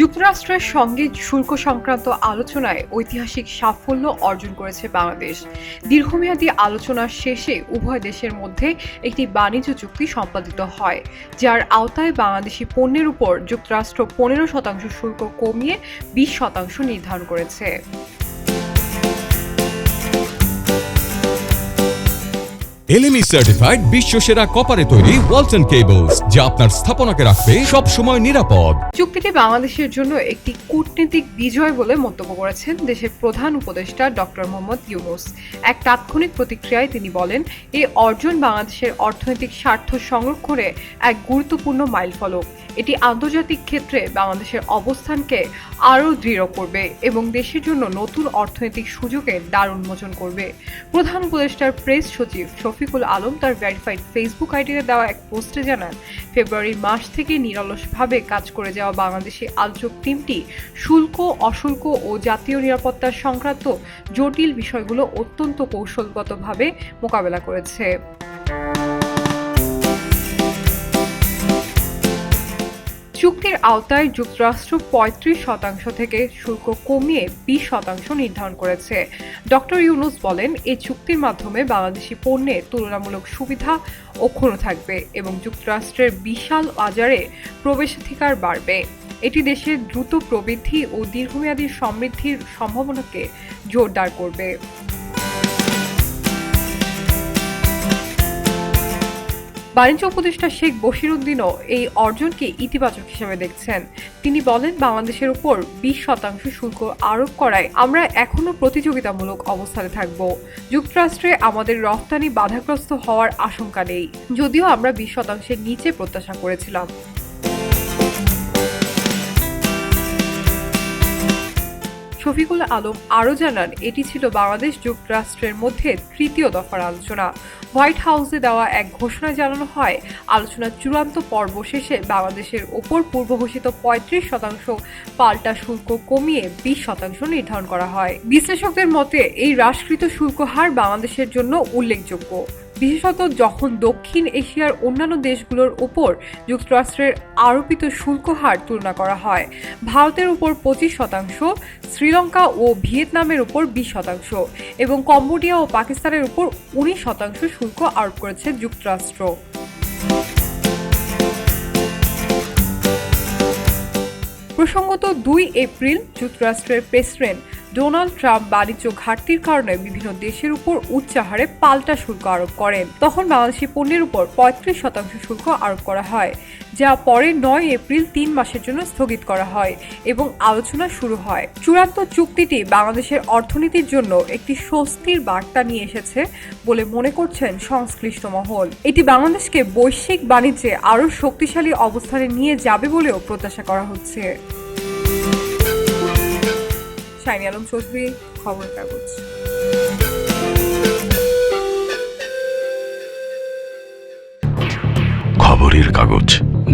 যুক্তরাষ্ট্রের সঙ্গে শুল্ক সংক্রান্ত আলোচনায় ঐতিহাসিক সাফল্য অর্জন করেছে বাংলাদেশ। দীর্ঘমেয়াদী আলোচনার শেষে উভয় দেশের মধ্যে একটি বাণিজ্য চুক্তি সম্পাদিত হয়, যার আওতায় বাংলাদেশি পণ্যের উপর যুক্তরাষ্ট্র পনেরো শতাংশ শুল্ক কমিয়ে বিশ শতাংশ নির্ধারণ করেছে। এলএমই সার্টিফাইড বিশ্ব সেরা কপারে তৈরি ওয়ালটন কেবলস যা আপনার স্থাপনাকে রাখবে সব সময় নিরাপদ। চুক্তিটি বাংলাদেশের জন্য একটি কূটনীতিক বিজয় বলে মন্তব্য করেছেন দেশের প্রধান উপদেষ্টা ডক্টর মোহাম্মদ ইউনুস। এক তাৎক্ষণিক প্রতিক্রিয়ায় তিনি বলেন, এই অর্জন বাংলাদেশের অর্থনৈতিক স্বার্থ সংরক্ষণে এক গুরুত্বপূর্ণ মাইলফলক। এটি আন্তর্জাতিক ক্ষেত্রে বাংলাদেশের অবস্থানকে আরও দৃঢ় করবে এবং দেশের জন্য নতুন অর্থনৈতিক সুযোগের দ্বার উন্মোচন করবে। প্রধান উপদেষ্টার প্রেস সচিব শফিকুল আলম তার ভেরিফাইড ফেসবুক আইডিতে দেওয়া এক পোস্টে জানান, ফেব্রুয়ারি মাস থেকে নিরলসভাবে কাজ করে যাওয়া বাংলাদেশি আলোচক টিমটি শুল্ক, অশুল্ক ও জাতীয় নিরাপত্তা সংক্রান্ত জটিল বিষয়গুলো অত্যন্ত কৌশলগতভাবে মোকাবেলা করেছে। চুক্তির আওতায় যুক্তরাষ্ট্র পঁয়ত্রিশ শতাংশ থেকে শুল্ক কমিয়ে বিশ শতাংশ নির্ধারণ করেছে। ডক্টর ইউনুস বলেন এই চুক্তির মাধ্যমে বাংলাদেশি পণ্যে তুলনামূলক সুবিধা অক্ষুণ্ণ থাকবে এবং যুক্তরাষ্ট্রের বিশাল বাজারে প্রবেশাধিকার বাড়বে। এটি দেশের দ্রুত প্রবৃদ্ধি ও দীর্ঘমেয়াদী সমৃদ্ধির সম্ভাবনাকে জোরদার করবে। বাণিজ্য উপদেষ্টা শেখ বশির উদ্দিনও এই অর্জনকে ইতিবাচক হিসেবে দেখছেন। তিনি বলেন, বাংলাদেশের উপর বিশ শতাংশ শুল্ক আরোপ করায় আমরা এখনও প্রতিযোগিতামূলক অবস্থানে থাকব। যুক্তরাষ্ট্রে আমাদের রফতানি বাধাগ্রস্ত হওয়ার আশঙ্কা নেই। যদিও আমরা বিশ শতাংশের নিচে প্রত্যাশা করেছিলাম। শফিকুল আলম আরও জানান, এটি ছিল বাংলাদেশ যুক্তরাষ্ট্রের মধ্যে তৃতীয় দফার আলোচনা। হোয়াইট হাউসে দেওয়া এক ঘোষণায় জানানো হয়, আলোচনার চূড়ান্ত পর্ব শেষে বাংলাদেশের ওপর পূর্ব ঘোষিত পঁয়ত্রিশ শতাংশ, পাল্টা শুল্ক কমিয়ে বিশ শতাংশ নির্ধারণ করা হয়। বিশ্লেষকদের মতে, এই হ্রাসকৃত শুল্ক হার বাংলাদেশের জন্য উল্লেখযোগ্য। বিশেষত যখন দক্ষিণ এশিয়ার অন্যান্য দেশগুলোর উপর যুক্তরাষ্ট্রের আরোপিত শুল্ক হার তুলনা করা হয়, ভারতের উপর পঁচিশ শতাংশ, শ্রীলঙ্কা ও ভিয়েতনামের উপর বিশ শতাংশ এবং কম্বোডিয়া ও পাকিস্তানের উপর উনিশ শতাংশ শুল্ক আরোপ করেছে যুক্তরাষ্ট্র। প্রসঙ্গত দুই এপ্রিল যুক্তরাষ্ট্রের প্রেসিডেন্ট ডোনাল্ড ট্রাম্প বাণিজ্য ঘাটতির কারণে বিভিন্ন দেশের উপর উচ্চাহারে পাল্টা শুল্ক আরোপ করেন। তখন বাংলাদেশি পণ্যের উপর পঁয়ত্রিশ শতাংশ শুল্ক আরোপ করা হয়। যা পরে নয় এপ্রিল তিন মাসের জন্য স্থগিত করা হয় এবং আলোচনা শুরু হয়। চূড়ান্ত চুক্তিটি বাংলাদেশের অর্থনীতির জন্য একটি স্বস্তির বার্তা নিয়ে এসেছে বলে মনে করছেন সংশ্লিষ্ট মহল। এটি বাংলাদেশকে বৈশ্বিক বাণিজ্যে আরও শক্তিশালী অবস্থানে নিয়ে যাবে বলেও প্রত্যাশা করা হচ্ছে। আলম খবরের কাগজ। খবরের কাগজ।